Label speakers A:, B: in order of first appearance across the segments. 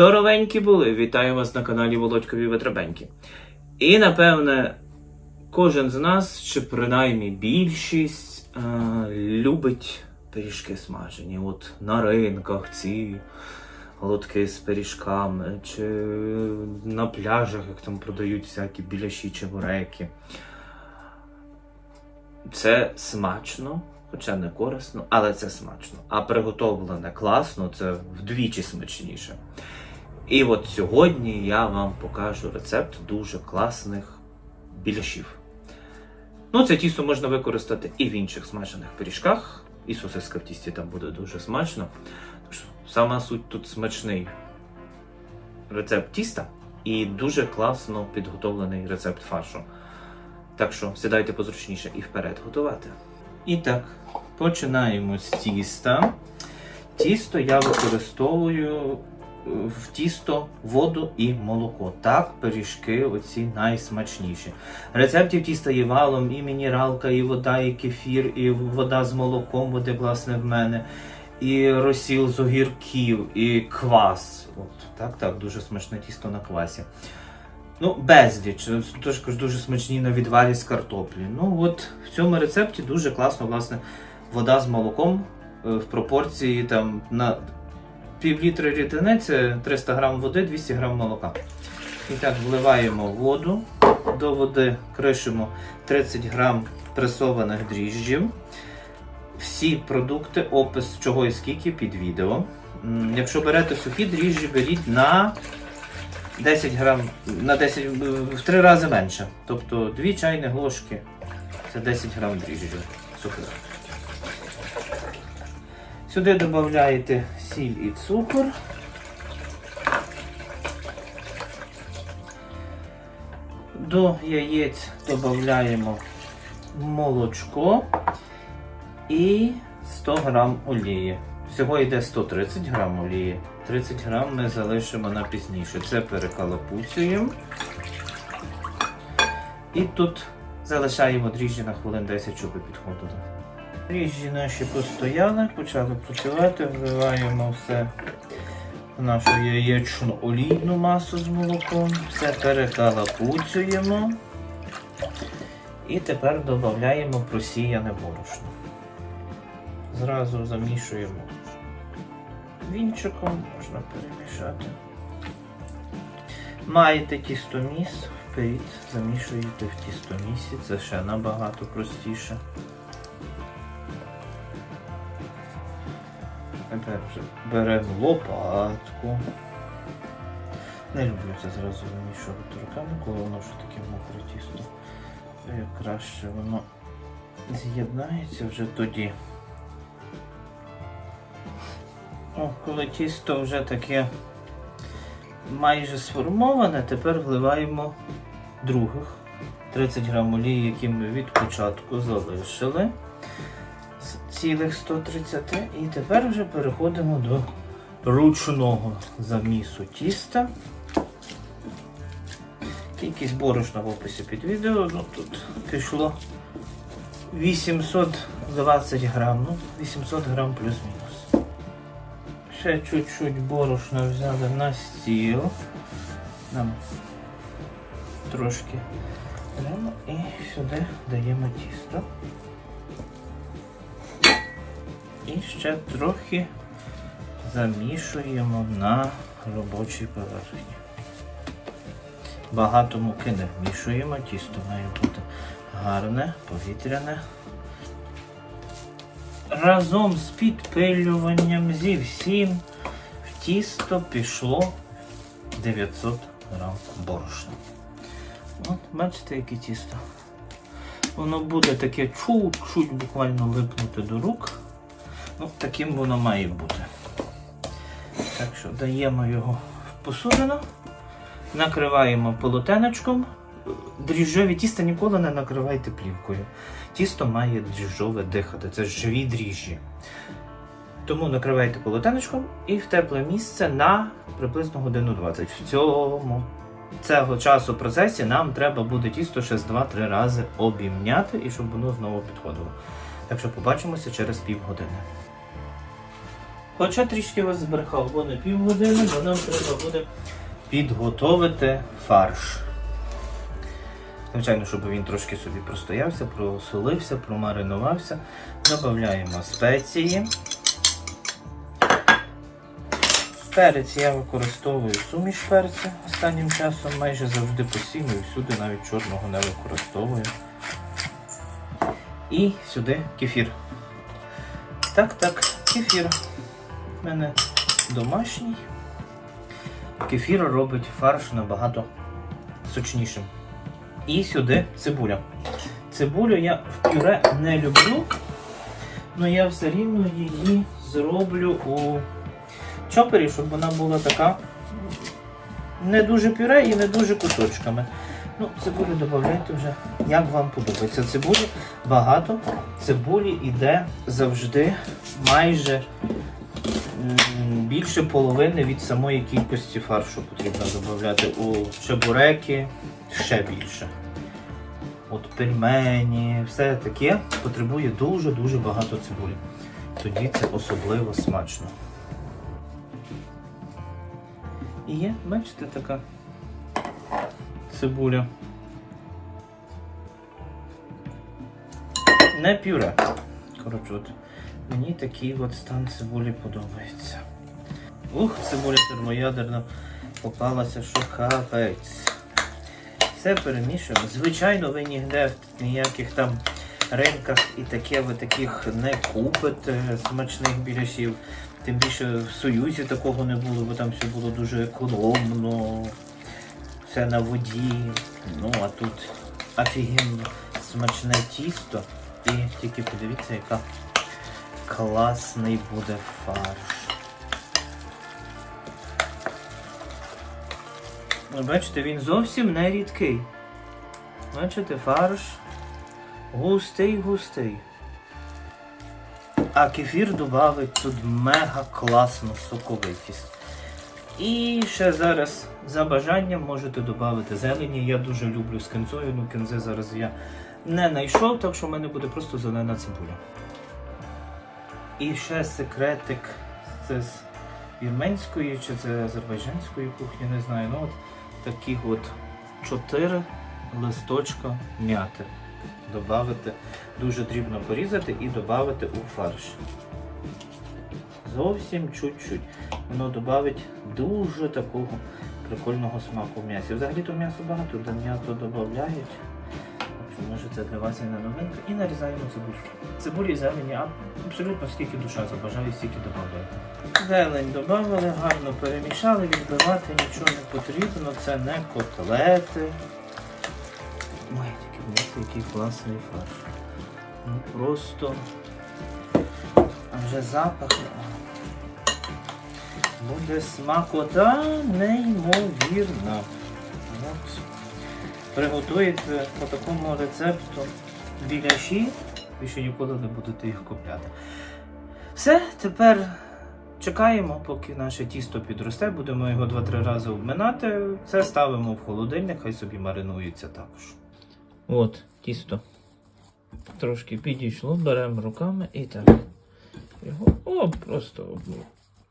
A: Здоровенькі були! Вітаю вас на каналі Володькові Витребеньки. І напевне, кожен з нас, чи принаймні більшість, е, любить пиріжки смажені. От на ринках ці лотки з пиріжками, чи на пляжах, як там продають всякі біляші чебуреки. Це смачно, хоча не корисно, але це смачно. А приготовлене класно, це вдвічі смачніше. І от сьогодні я вам покажу рецепт дуже класних біляшів. Ну, це тісто можна використати і в інших смажених пиріжках, і сосиска в тісті там буде дуже смачно. Тож, Сама суть тут смачний рецепт тіста і дуже класно підготовлений рецепт фаршу. Так що сідайте позручніше і вперед готувати. І так, починаємо з тіста. Тісто я використовую в тісто воду і молоко. Так, пиріжки оці найсмачніші. Рецептів тіста є валом, і мінералка, і вода, і кефір, і вода з молоком, води, власне, в мене, і розсіл з огірків, і квас. От, так, так, дуже смачне тісто на квасі. Ну, безліч. Кажу, дуже смачні на відварі з картоплі. Ну, от в цьому рецепті дуже класно, власне, вода з молоком е, в пропорції там на пів літра рідини це 300 грам води, 200 грам молока. І так, вливаємо воду, до води кришимо 30 грам пресованих дріжджів. Всі продукти, опис чого і скільки під відео. Якщо берете сухі дріжджі, беріть на 10 грам, на 10, в 3 рази менше. Тобто 2 чайні ложки це 10 грам дріжджів сухих. Сюди додаєте сіль і цукор. До яєць додаємо молочко і 100 грам олії. Всього йде 130 грам олії. 30 грам ми залишимо на пізніше. Це перекалапуцюємо. І тут залишаємо дріжджі на хвилин 10, щоб підходили. Дріжджі наші постояли, почали працювати, вливаємо все в нашу яєчну олійну масу з молоком, все перекалапуцюємо. І тепер додаємо просіяне борошно. Зразу замішуємо вінчиком, можна перемішати. Маєте тістоміс, вперед замішуєте в тістомісі, це ще набагато простіше. Тепер беремо лопатку. Не люблю це зразу вимішувати руками, коли воно вже таке мокре тісто. То як краще воно з'єднається вже тоді. О, коли тісто вже таке майже сформоване, тепер вливаємо других 30 грам олії, які ми від початку залишили. З цілих 130. І тепер вже переходимо до ручного замісу тіста. Кількість борошна в описі під відео. Ну, тут пішло 820 грам, ну, 800 грам плюс-мінус. Ще чуть-чуть борошна взяли на стіл. Нам трошки і сюди даємо тісто. І ще трохи замішуємо на робочій поверхні. Багато муки не вмішуємо, тісто має бути гарне, повітряне. Разом з підпилюванням зі всім в тісто пішло 900 грам борошна. От, бачите, яке тісто. Воно буде таке чуть-чуть буквально липнути до рук. Ну, таким воно має бути. Так що даємо його в посудину, накриваємо полотенечком. Дріжджові тіста ніколи не накривайте плівкою. Тісто має дріжджове дихати, це живі дріжджі. Тому накривайте полотенечком і в тепле місце на приблизно годину 20. В цьому цього часу процесі нам треба буде тісто ще з 2-3 рази обімняти і щоб воно знову підходило. Так що побачимося через півгодини. Хоча трішки вас збрехав, бо на півгодини, бо нам треба буде підготовити фарш. Звичайно, щоб він трошки собі простоявся, просолився, промаринувався. Додаємо спеції. Перець я використовую суміш перця останнім часом, майже завжди постійно і всюди навіть чорного не використовую. І сюди кефір. Так, так, кефір. У мене домашній. Кефір робить фарш набагато сочнішим. І сюди цибуля. Цибулю я в пюре не люблю, але я все рівно її зроблю у чопері, щоб вона була така не дуже пюре і не дуже кусочками. Ну, цибулю додавайте вже, як вам подобається. Цибулі багато. Цибулі йде завжди майже більше половини від самої кількості фаршу потрібно додати. У чебуреки ще більше. От пельмені, все таке потребує дуже-дуже багато цибулі. Тоді це особливо смачно. І є, бачите, така цибуля. Не пюре. Коротше, от мені такий от стан цибулі подобається. Ух, цибуля термоядерна попалася, що капець. Все перемішуємо. Звичайно, ви ніде в ніяких там ринках і таке ви таких не купите смачних біляшів. Тим більше в Союзі такого не було, бо там все було дуже економно, все на воді. Ну а тут офігенно смачне тісто. І тільки подивіться, яка класний буде фарш. Ви бачите, він зовсім не рідкий. Бачите, фарш густий-густий. А кефір додавить тут мега класну соковитість. І ще зараз за бажанням можете додати зелені. Я дуже люблю з кінзою, ну кінзи зараз я не знайшов, так що в мене буде просто зелена цибуля. І ще секретик це з вірменської чи це азербайджанської кухні, не знаю. Ну от таких от чотири листочка м'яти. Добавити, дуже дрібно порізати і додати у фарш. Зовсім чуть-чуть. Воно додавить дуже такого прикольного смаку м'ясі. Взагалі то м'ясо багато, до м'ясо додають. Може це для вас і не новинка. І нарізаємо цибульки. Цибулі і зелені, абсолютно скільки душа забажає, стільки додавайте. Зелень додали, гарно перемішали, відбивати нічого не потрібно, це не котлети. Ой, тільки дивіться, який класний фарш. Ну просто а вже запах. Буде смакота неймовірна. От. Приготуєте по такому рецепту біляші, більше ніколи не будете їх купляти. Все, тепер чекаємо, поки наше тісто підросте, будемо його 2-3 рази обминати. Це ставимо в холодильник, хай собі маринується також. От, тісто. Трошки підійшло, беремо руками і так. Його о, просто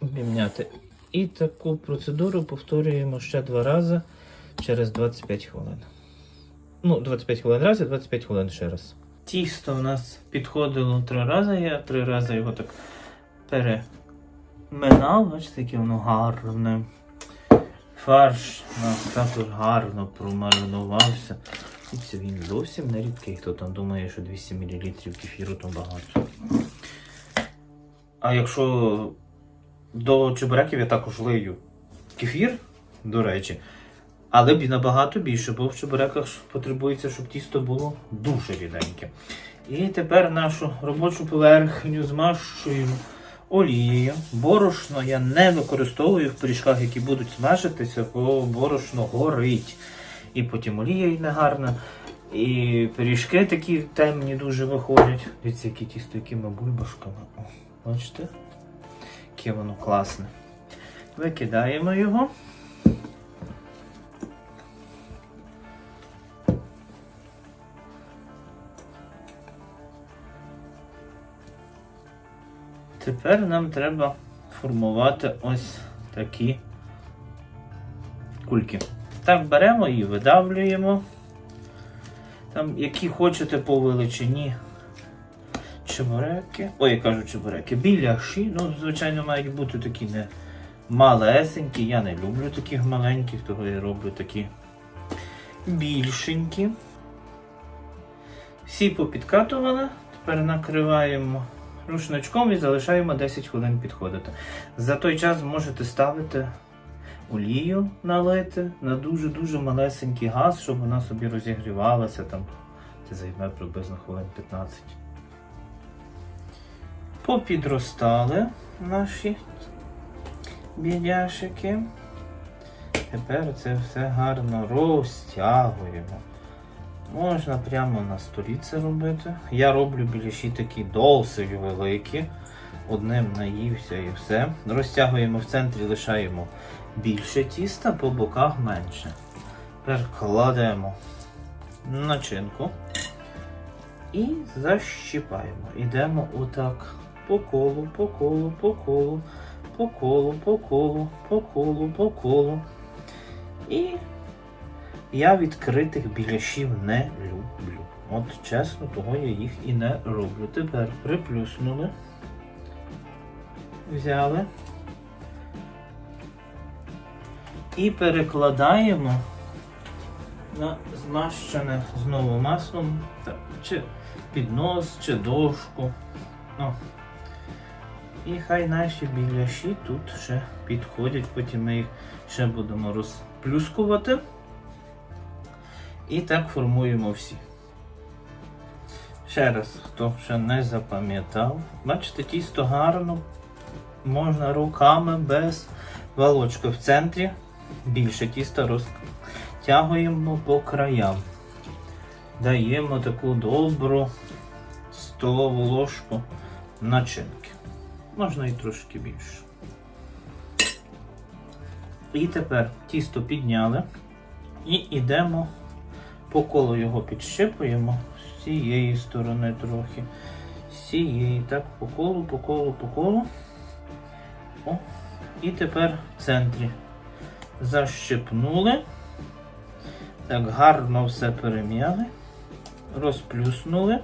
A: обміняти. І таку процедуру повторюємо ще два рази через 25 хвилин. Ну, 25 хвилин раз і 25 хвилин ще раз. Тісто у нас підходило три рази. Я три рази його так переминав. Бачите, яке воно гарне. Фарш у нас також гарно промаринувався. І це він зовсім не рідкий. Хто там думає, що 200 мл кефіру то багато. А якщо до чебуреків я також лию кефір, до речі, але набагато більше, бо в чебуреках потребується, щоб тісто було дуже ріденьке. І тепер нашу робочу поверхню змащуємо олією. Борошно я не використовую в пиріжках, які будуть смажитися, бо борошно горить. І потім олія йде гарна. І пиріжки такі темні дуже виходять. Дивіться, які тісто, якими бульбашками. О, бачите? Яке воно класне. Викидаємо його. Тепер нам треба формувати ось такі кульки. Так, беремо і видавлюємо. Там, які хочете по величині чебуреки. Ой, я кажу чебуреки, біляші. Ну, звичайно, мають бути такі не малесенькі. Я не люблю таких маленьких, того я роблю такі більшенькі. Всі попідкатували. Тепер накриваємо рушничком і залишаємо 10 хвилин підходити. За той час можете ставити олію налити на дуже-дуже малесенький газ, щоб вона собі розігрівалася. Там це займе приблизно хвилин 15. Попідростали наші біляшики. Тепер це все гарно розтягуємо. Можна прямо на столі це робити. Я роблю біляші такі досить великі. Одним наївся і все. Розтягуємо в центрі, лишаємо більше тіста, по боках менше. Тепер кладемо начинку і защіпаємо. Ідемо отак по колу, по колу, по колу, по колу, по колу, по колу, по колу. І я відкритих біляшів не люблю. От чесно, того я їх і не роблю. Тепер приплюснули, взяли і перекладаємо на змащене знову маслом, чи піднос, чи дошку. О. І хай наші біляші тут ще підходять, потім ми їх ще будемо розплюскувати. І так формуємо всі. Ще раз, хто ще не запам'ятав, бачите, тісто гарно можна руками без волочки в центрі. Більше тіста розтягуємо по краям. Даємо таку добру столову ложку начинки. Можна і трошки більше. І тепер тісто підняли і йдемо по колу його підщипуємо з цієї сторони трохи. З цієї, так, по колу, по колу, по колу. О, і тепер в центрі защипнули. Так, гарно все перем'яли, розплюснули.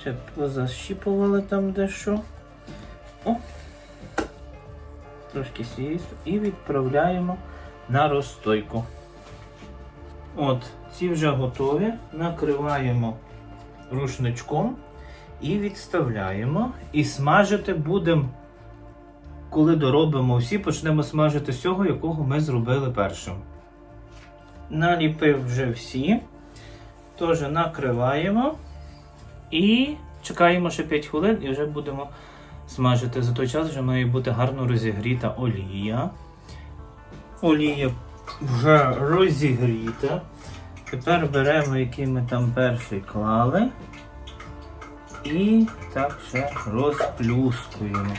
A: Ще позащіпували там дещо. О! Трошки з. І відправляємо на розстойку. От, ці вже готові. Накриваємо рушничком і відставляємо. І смажити будемо, коли доробимо всі, почнемо смажити з цього, якого ми зробили першим. Наліпив вже всі. Тож накриваємо і чекаємо ще 5 хвилин і вже будемо смажити. За той час вже має бути гарно розігріта олія. Олія вже розігріта. Тепер беремо, який ми там перший клали. І так ще розплюскуємо.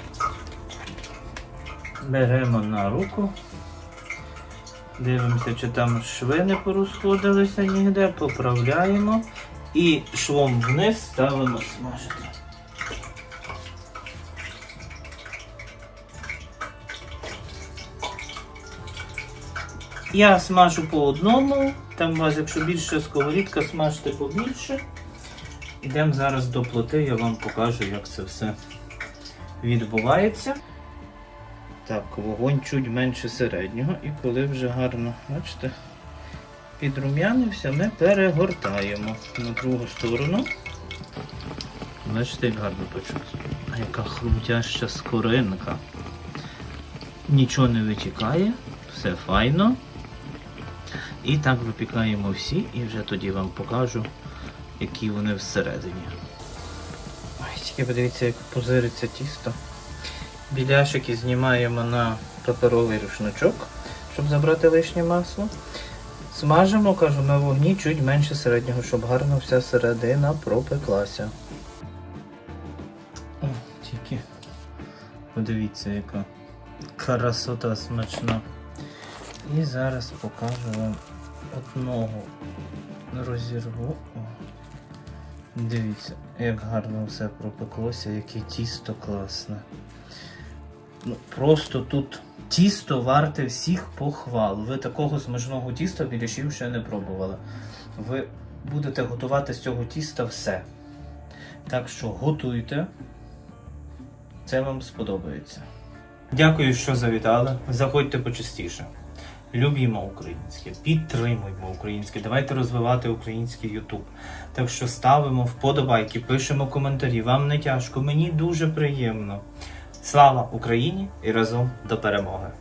A: Беремо на руку. Дивимося, чи там шви не порозходилися ніде, поправляємо і швом вниз ставимо смажити. Я смажу по одному. Там у вас, якщо більше сковорідка, смажте побільше. Йдемо зараз до плити, я вам покажу, як це все відбувається. Так, вогонь чуть менше середнього, і коли вже гарно, бачите, підрум'янився, ми перегортаємо на другу сторону. Бачите, як гарно почути. А яка хрумтяща скоринка. Нічого не витікає, все файно. І так випікаємо всі, і вже тоді вам покажу, які вони всередині. Ой, тільки подивіться, як позириться тісто. Біляшики знімаємо на паперовий рушничок, щоб забрати лишнє масло. Смажимо, кажу, на вогні чуть менше середнього, щоб гарно вся середина пропеклася. О, тільки подивіться, яка красота смачна. І зараз покажу вам одного розірву. Дивіться, Як гарно все пропеклося, яке тісто класне. Ну, просто тут тісто варте всіх похвал. Ви такого смачного тіста біляшів ще не пробували. Ви будете готувати з цього тіста все. Так що готуйте. Це вам сподобається. Дякую, що завітали. Заходьте почастіше. Любімо українське, підтримуємо українське. Давайте розвивати український Ютуб. Так що ставимо вподобайки, пишемо коментарі. Вам не тяжко, мені дуже приємно. Слава Україні і разом до перемоги!